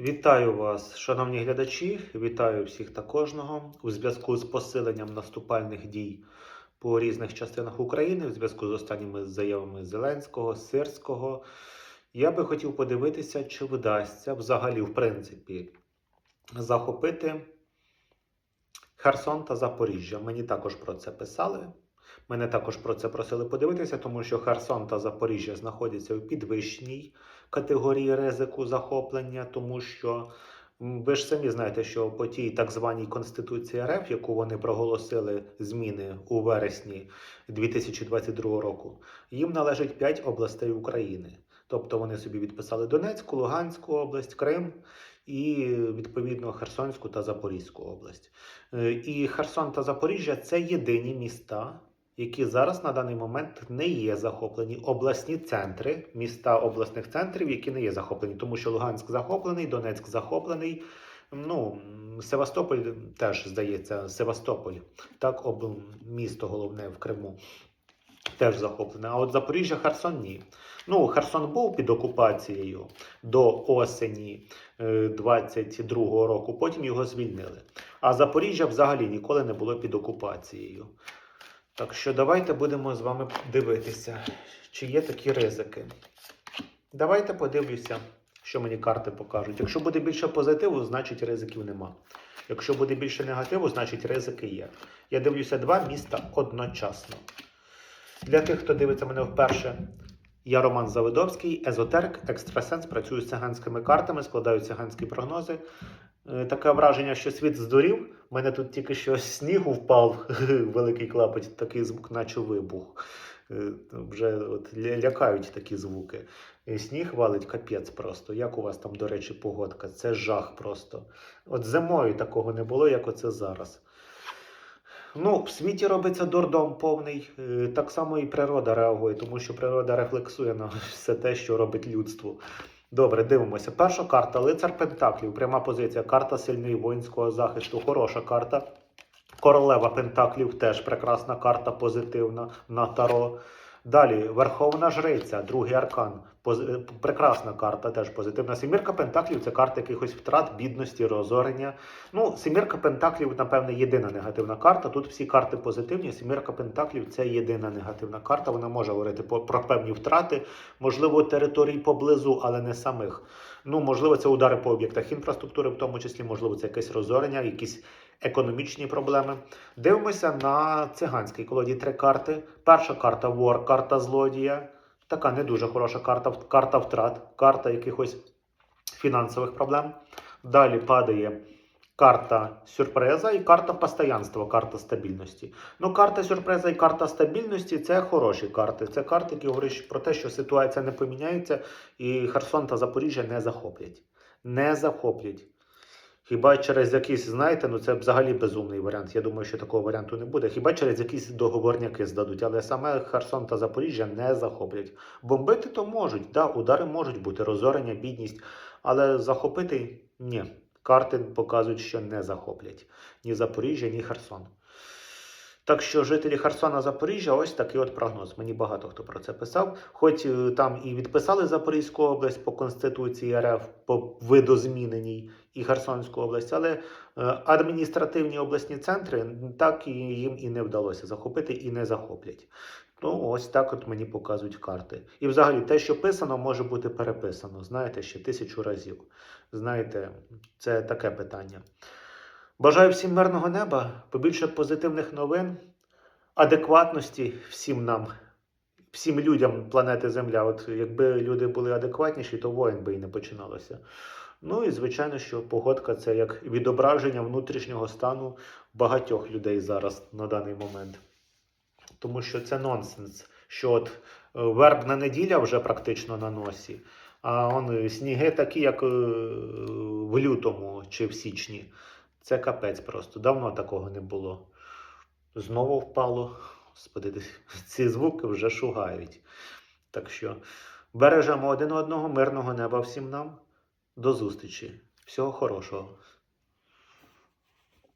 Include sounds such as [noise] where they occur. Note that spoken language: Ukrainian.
Вітаю вас, шановні глядачі. Вітаю всіх та кожного у зв'язку з посиленням наступальних дій по різних частинах України, в зв'язку з останніми заявами Зеленського, Сирського. Я би хотів подивитися, чи вдасться взагалі, в принципі, захопити Херсон та Запоріжжя. Мені також про це писали. Мене також про це просили подивитися, тому що Херсон та Запоріжжя знаходяться у підвищеній категорії ризику захоплення, тому що ви ж самі знаєте, що по тій так званій Конституції РФ, яку вони проголосили зміни у вересні 2022 року, їм належить 5 областей України. Тобто вони собі відписали Донецьку, Луганську область, Крим і відповідно Херсонську та Запорізьку область. Е, І Херсон та Запоріжжя це єдині міста, які зараз на даний момент не є захоплені. Обласні центри, міста обласних центрів, які не є захоплені, тому що Луганськ захоплений, Донецьк захоплений. Ну, Севастополь теж здається, Севастополь, так, об місто головне в Криму. Теж захоплене. А от Запоріжжя, Херсон ні. Ну, Херсон був під окупацією до осені е, 22-го року, потім його звільнили. А Запоріжжя взагалі ніколи не було під окупацією. Так що давайте будемо з вами дивитися, чи є такі ризики. Давайте подивлюся, що мені карти покажуть. Якщо буде більше позитиву, значить ризиків нема. Якщо буде більше негативу, значить ризики є. Я дивлюся два міста одночасно. Для тих, хто дивиться мене вперше, я Роман Завидовський, езотерик, екстрасенс, працюю з циганськими картами, складаю циганські прогнози. Е, Таке враження, що світ здурів. У мене тут тільки що снігу впав, [laughs] великий клапоть, такий звук, наче вибух. Е, Вже от лякають такі звуки. Сніг валить капець просто. Як у вас там, до речі, погодка? Це жах просто. От зимою такого не було, як оце зараз. Ну, в світі робиться дурдом повний. Е, Так само і природа реагує, тому що природа рефлексує на [laughs] все те, що робить людство. Добре, дивимося. Перша карта лицар Пентаклів, пряма позиція. Карта сильної воїнського захисту. Хороша карта. Королева Пентаклів теж прекрасна карта, позитивна на таро. Далі Верховна Жриця, другий аркан. Поз- Прекрасна карта, теж позитивна. Сімірка Пентаклів це карта якихось втрат, бідності, розорення. Ну, Сімірка Пентаклів, напевне, єдина негативна карта. Тут всі карти позитивні. Сімірка Пентаклів це єдина негативна карта. Вона може говорити про певні втрати, можливо, територій поблизу, але не самих. Ну, можливо, це удари по об'єктах інфраструктури, в тому числі, можливо, це якесь розорення, якісь економічні проблеми. Дивимося на циганській колоді три карти. Перша карта вор, карта злодія. Така не дуже хороша карта, карта втрат, карта якихось фінансових проблем. Далі падає карта сюрприза і карта постоянства, карта стабільності. Ну, карта сюрприза і карта стабільності це хороші карти. Це карти, які говорять про те, що ситуація не поміняється, і Херсон та Запоріжжя не захоплять. Не захоплять. Хіба через якийсь, знаєте, ну це взагалі безумний варіант. Я думаю, що такого варіанту не буде. Хіба через якісь договорняки здадуть, але саме Херсон та Запоріжжя не захоплять. Бомбити то можуть, да, удари можуть бути, розорення, бідність, але захопити ні. Карти показують, що не захоплять ні Запоріжжя, ні Херсон. Так що жителі Херсона Запоріжжя, ось такий от прогноз. Мені багато хто про це писав. Хоч е, там і відписали Запорізьку область по Конституції РФ по видозміненій і Херсонську область, але е, адміністративні обласні центри так і їм і не вдалося захопити і не захоплять. Ну, ось так от мені показують карти. І взагалі те, що писано, може бути переписано, знаєте, ще тисячу разів. Знаєте, це таке питання. Бажаю всім мирного неба, побільше позитивних новин, адекватності всім нам, всім людям планети Земля. От якби люди були адекватніші, то воїн би і не починалося. Ну і звичайно, що погодка це як відображення внутрішнього стану багатьох людей зараз на даний момент. Тому що це нонсенс, що от е, вербна неділя вже практично на носі, а он сніги такі, як е, в лютому чи в січні. Це капець просто. Давно такого не було. Знову впало. Господи, [laughs] ці звуки вже шугають. Так що бережемо один одного, мирного неба всім нам. До зустрічі. Всього хорошого.